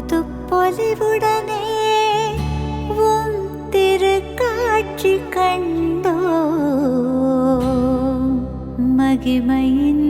புது பொலிவுடனே உம் திருக்காட்சி கண்டோ மகிமையின்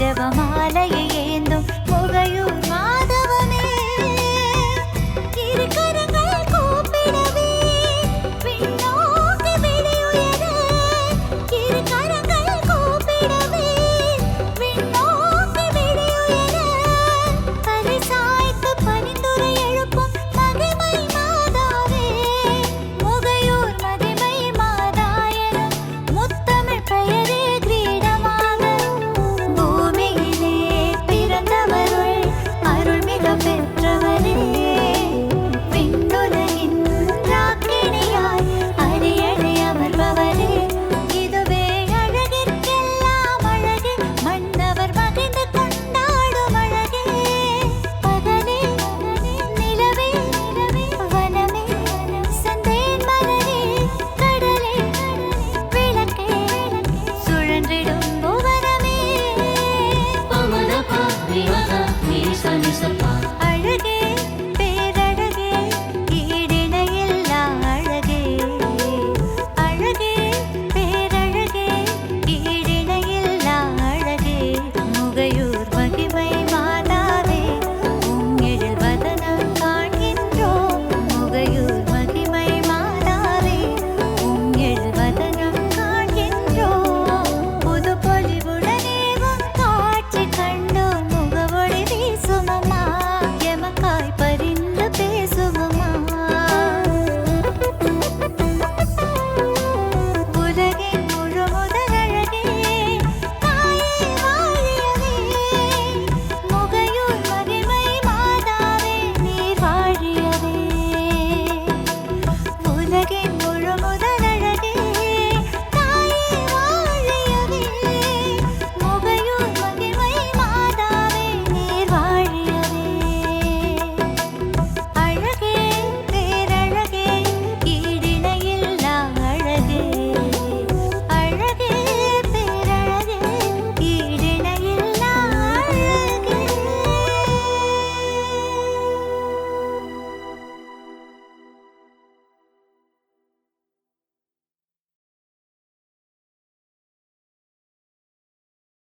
ஜபமாலையை ஏந்தும்